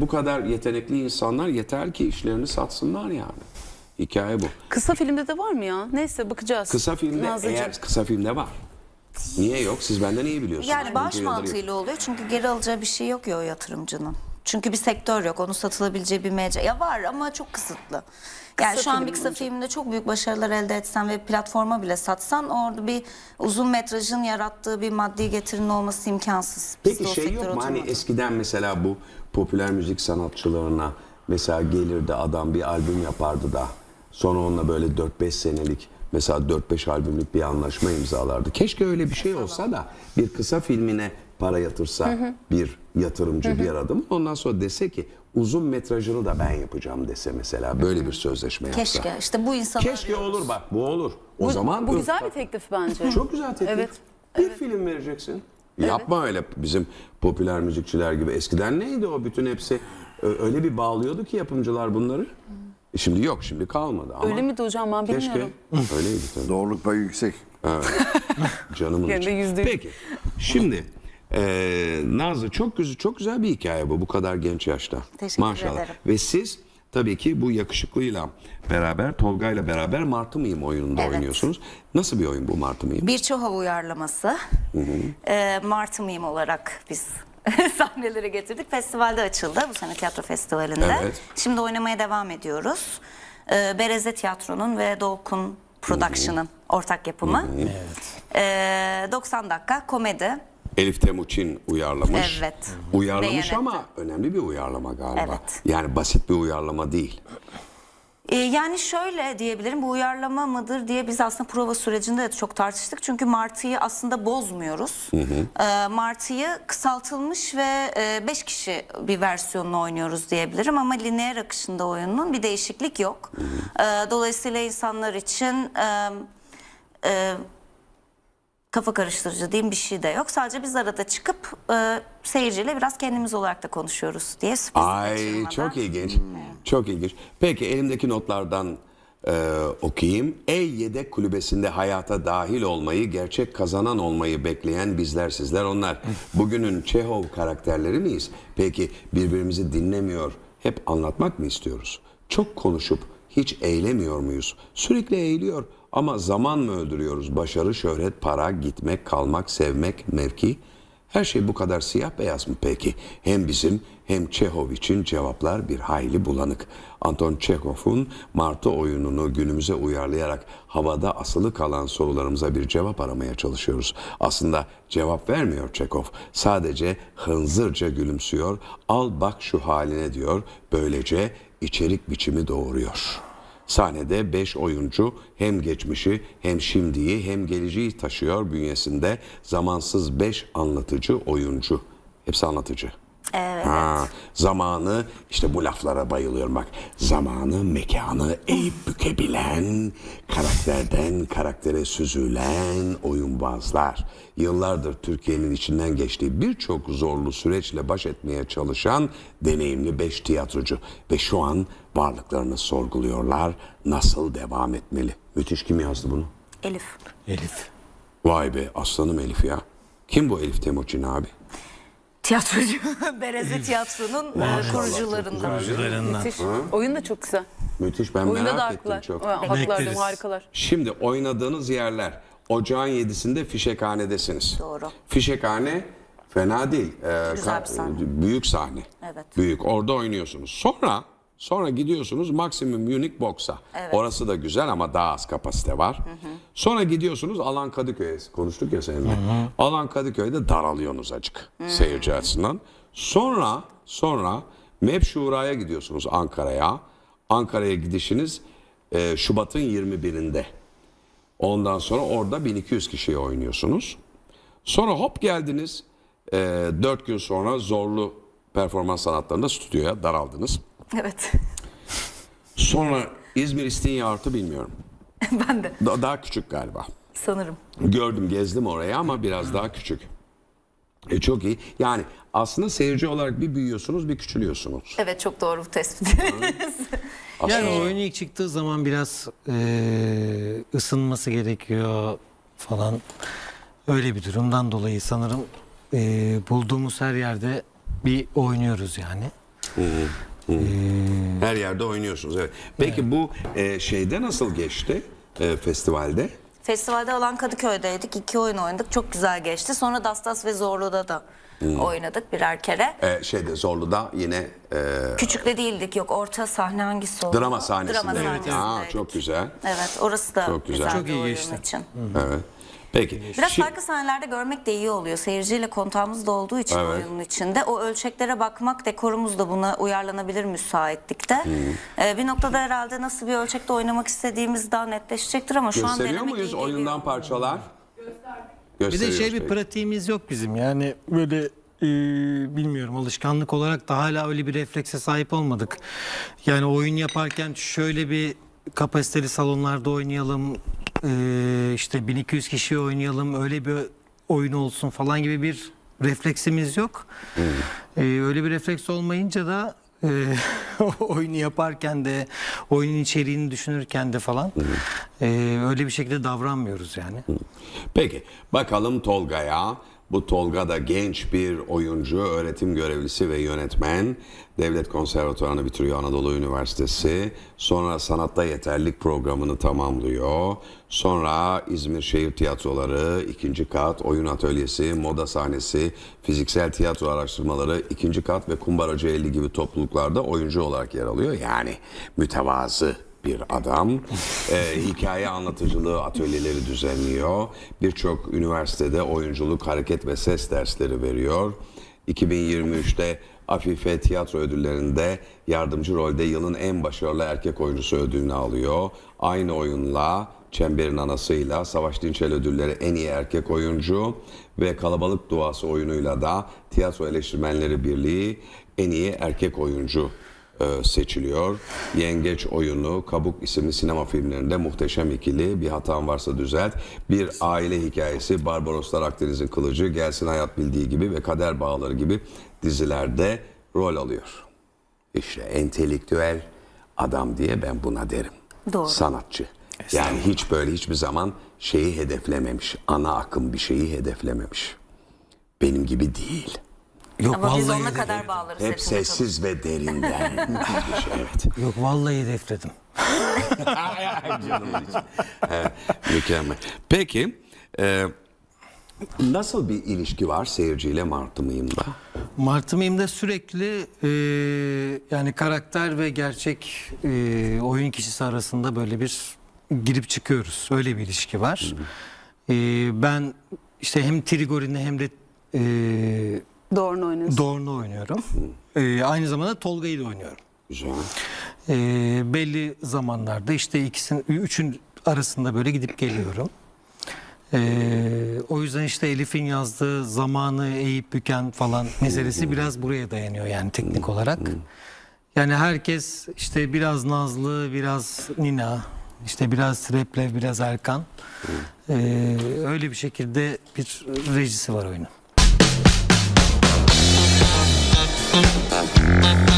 Bu kadar yetenekli insanlar yeter ki işlerini satsınlar yani. Hikaye bu. Kısa filmde de var mı ya? Neyse bakacağız. Kısa filmde Nazlıcığım. eğer kısa filmde var. Niye yok? Siz benden iyi biliyorsunuz. Yani yıldır mantığıyla oluyor çünkü geri alacağı bir şey yok ya o yatırımcının. Çünkü bir sektör yok. Onun satılabileceği bir mecra. Ya var ama çok kısıtlı. Yani Kısa şu an bir kısa olacak. filmde çok büyük başarılar elde etsen ve platforma bile satsan orada bir uzun metrajın yarattığı bir maddi getirinin olması imkansız. Biz Peki o şey yok mu hani eskiden mesela bu popüler müzik sanatçılarına mesela gelirdi adam bir albüm yapardı da sonra onunla böyle 4-5 senelik mesela 4-5 albümlük bir anlaşma imzalardı. Keşke öyle bir şey olsa da bir kısa filmine para yatırsa bir yatırımcı bir adam ondan sonra dese ki uzun metrajını da ben yapacağım dese mesela böyle bir sözleşme yapsa. Keşke işte bu insanı Keşke arıyoruz. olur bak bu olur. O Bu, zaman bu güzel bir teklif bence. Çok güzel teklif. Evet. Bir film vereceksin. Yapma öyle bizim popüler müzikçiler gibi. Eskiden neydi o bütün hepsi öyle bir bağlıyordu ki yapımcılar bunları. E Şimdi yok şimdi kalmadı ama. Öyle miydi hocam ben Keşke bilmiyorum. öyleydi tabii. Doğruluk payı yüksek. Canımın Hem de içi. Peki şimdi eee Nazlı çok güzel çok güzel bir hikaye bu bu kadar genç yaşta. Teşekkür Maşallah. ederim. Ve siz tabii ki bu yakışıklıyla beraber Tolga'yla beraber Martı Mıyım oyununda Evet. oynuyorsunuz. Nasıl bir oyun bu Martı Mıyım? Bir Çuhava uyarlaması. Ee, Martı Meme olarak biz sahnelere getirdik. Festivalde açıldı bu sene tiyatro festivalinde. Evet. Şimdi oynamaya devam ediyoruz. Ee, Bereze Tiyatro'nun ve Dolkun Production'ın ortak yapımı. Ee, 90 dakika komedi. Elif Temuçin uyarlamış. Evet. Uyarlamış ama önemli bir uyarlama galiba. Evet. Yani basit bir uyarlama değil. Ee, yani şöyle diyebilirim bu uyarlama mıdır diye biz aslında prova sürecinde de çok tartıştık. Çünkü Martı'yı aslında bozmuyoruz. Ee, Martı'yı kısaltılmış ve 5 kişi bir versiyonunu oynuyoruz diyebilirim. Ama lineer akışında oyunun bir değişiklik yok. Ee, dolayısıyla insanlar için... e, e, kafa karıştırıcı diyeyim bir şey de yok. Sadece biz arada çıkıp e, seyirciyle biraz kendimiz olarak da konuşuyoruz diye sürpriz Ay kaçırmadan. çok ilginç. Çok ilginç. Peki elimdeki notlardan e, okuyayım. Ey yedek kulübesinde hayata dahil olmayı, gerçek kazanan olmayı bekleyen bizler sizler onlar. Bugünün Çehov karakterleri miyiz? Peki birbirimizi dinlemiyor, hep anlatmak mı istiyoruz? Çok konuşup hiç eğlemiyor muyuz? Sürekli eğiliyor ama zaman mı öldürüyoruz? Başarı, şöhret, para, gitmek, kalmak, sevmek, mevki. Her şey bu kadar siyah beyaz mı peki? Hem bizim hem Çehov için cevaplar bir hayli bulanık. Anton Çehov'un Martı oyununu günümüze uyarlayarak havada asılı kalan sorularımıza bir cevap aramaya çalışıyoruz. Aslında cevap vermiyor Çehov. Sadece hınzırca gülümsüyor. Al bak şu haline diyor. Böylece içerik biçimi doğuruyor. Sahnede 5 oyuncu hem geçmişi hem şimdiyi hem geleceği taşıyor bünyesinde zamansız 5 anlatıcı oyuncu. Hepsi anlatıcı. Evet. Ha, zamanı işte bu laflara bayılıyorum bak. Zamanı, mekanı eğip bükebilen, karakterden karaktere süzülen oyunbazlar. Yıllardır Türkiye'nin içinden geçtiği birçok zorlu süreçle baş etmeye çalışan deneyimli beş tiyatrocu. Ve şu an varlıklarını sorguluyorlar. Nasıl devam etmeli? Müthiş kim yazdı bunu? Elif. Elif. Vay be aslanım Elif ya. Kim bu Elif Temuçin abi? Tiyatrocu. Bereze Tiyatro'nun e, kurucularından. Kurucularından. Müthiş. Oyun da çok güzel. Müthiş ben Oyunda da merak ettim haklılar. çok. Ha, Haklılar diyorum, Bekleriz. harikalar. Şimdi oynadığınız yerler Ocağın 7'sinde Fişekhane'desiniz. Doğru. Fişekhane fena değil. Ee, Güzel bir sahne. Büyük sahne. Evet. Büyük. Orada oynuyorsunuz. Sonra sonra gidiyorsunuz Maximum Munich Box'a. Orası da güzel ama daha az kapasite var. Sonra gidiyorsunuz Alan Kadıköy'e. Konuştuk ya seninle. Alan Kadıköy'de daralıyorsunuz acık seyirci açısından. Sonra sonra MEP Şura'ya gidiyorsunuz Ankara'ya. Ankara'ya gidişiniz e, Şubat'ın 21'inde. Ondan sonra orada 1200 kişiye oynuyorsunuz. Sonra hop geldiniz. 4 gün sonra zorlu performans sanatlarında stüdyoya daraldınız. Evet. Sonra İzmir İstinye artı bilmiyorum. ben de Da- daha küçük galiba. sanırım. Gördüm gezdim orayı ama biraz daha küçük. E çok iyi. Yani aslında seyirci olarak bir büyüyorsunuz bir küçülüyorsunuz. Evet çok doğru bu tespit. Yani o oyun ilk çıktığı zaman biraz eee, ısınması gerekiyor falan. Öyle bir durumdan dolayı sanırım eee, bulduğumuz her yerde bir oynuyoruz yani. Her yerde oynuyorsunuz. Evet. Peki bu e, şeyde nasıl geçti e, festivalde? Festivalde olan Kadıköy'deydik. iki oyun oynadık. Çok güzel geçti. Sonra Dastas ve Zorlu'da da oynadık birer kere. E, şeyde Zorlu'da yine e, Küçükte değildik. Yok orta sahne hangisi oldu? drama sahnesinde. Drama Aa, sahnesindeydik. çok güzel. Evet orası da Çok güzel. güzel Çok bir iyi geçti. için. Evet. Peki. Biraz şi- farklı sahnelerde görmek de iyi oluyor. Seyirciyle kontağımız da olduğu için Evet. oyunun içinde. O ölçeklere bakmak, dekorumuz da buna uyarlanabilir müsaitlikte. Ee, bir noktada herhalde nasıl bir ölçekte oynamak istediğimiz daha netleşecektir ama şu an Gösteriyor denemek muyuz iyi geliyor. oyundan parçalar? Bir de Gösteriyoruz şey bir peki. pratiğimiz yok bizim. Yani böyle e, bilmiyorum alışkanlık olarak da hala öyle bir reflekse sahip olmadık. Yani oyun yaparken şöyle bir kapasiteli salonlarda oynayalım. e, işte 1200 kişi oynayalım. Öyle bir oyun olsun falan gibi bir refleksimiz yok. E, öyle bir refleks olmayınca da e, oyunu yaparken de oyunun içeriğini düşünürken de falan e, öyle bir şekilde davranmıyoruz yani. Peki bakalım Tolga'ya. Bu Tolga da genç bir oyuncu, öğretim görevlisi ve yönetmen. Devlet Konservatuvarını bitiriyor Anadolu Üniversitesi. Sonra sanatta yeterlik programını tamamlıyor. Sonra İzmir Şehir Tiyatroları, ikinci kat, oyun atölyesi, moda sahnesi, fiziksel tiyatro araştırmaları, ikinci kat ve Kumbaracı 50 gibi topluluklarda oyuncu olarak yer alıyor. Yani mütevazı bir adam. Ee, hikaye anlatıcılığı atölyeleri düzenliyor. Birçok üniversitede oyunculuk, hareket ve ses dersleri veriyor. 2023'te Afife Tiyatro Ödülleri'nde yardımcı rolde yılın en başarılı erkek oyuncusu ödülünü alıyor. Aynı oyunla Çemberin Anası'yla Savaş Dinçel Ödülleri en iyi erkek oyuncu ve Kalabalık Duası oyunuyla da Tiyatro Eleştirmenleri Birliği en iyi erkek oyuncu e, seçiliyor. Yengeç Oyunu, Kabuk isimli sinema filmlerinde muhteşem ikili, bir hatam varsa düzelt, bir aile hikayesi, Barbaroslar Akdeniz'in Kılıcı, Gelsin Hayat Bildiği gibi ve Kader Bağları gibi dizilerde rol alıyor. İşte entelektüel adam diye ben buna derim. Doğru. Sanatçı. Yani hiç böyle hiçbir zaman şeyi hedeflememiş. Ana akım bir şeyi hedeflememiş. Benim gibi değil. Yok Ama biz vallahi onunla hedefledim. kadar bağlarız. Hep hepimiz. sessiz ve derinden. evet. Yok vallahi hedefledim. Mükemmel. Peki e, nasıl bir ilişki var seyirciyle Martı Mıyım'da? Martı Mim'de sürekli e, yani karakter ve gerçek e, oyun kişisi arasında böyle bir girip çıkıyoruz. Öyle bir ilişki var. E, ben işte hem Trigori'ni hem de e, Doğru oynuyorsun. Dorn'u oynuyorum. E, aynı zamanda Tolga'yı da oynuyorum. Güzel. E, belli zamanlarda işte ikisinin üçün arasında böyle gidip geliyorum. E, o yüzden işte Elif'in yazdığı zamanı eğip büken falan meselesi biraz buraya dayanıyor yani teknik olarak. Yani herkes işte biraz Nazlı, biraz Nina, işte biraz Replev, biraz Erkan. E, öyle bir şekilde bir rejisi var oyunun. Mm-hmm.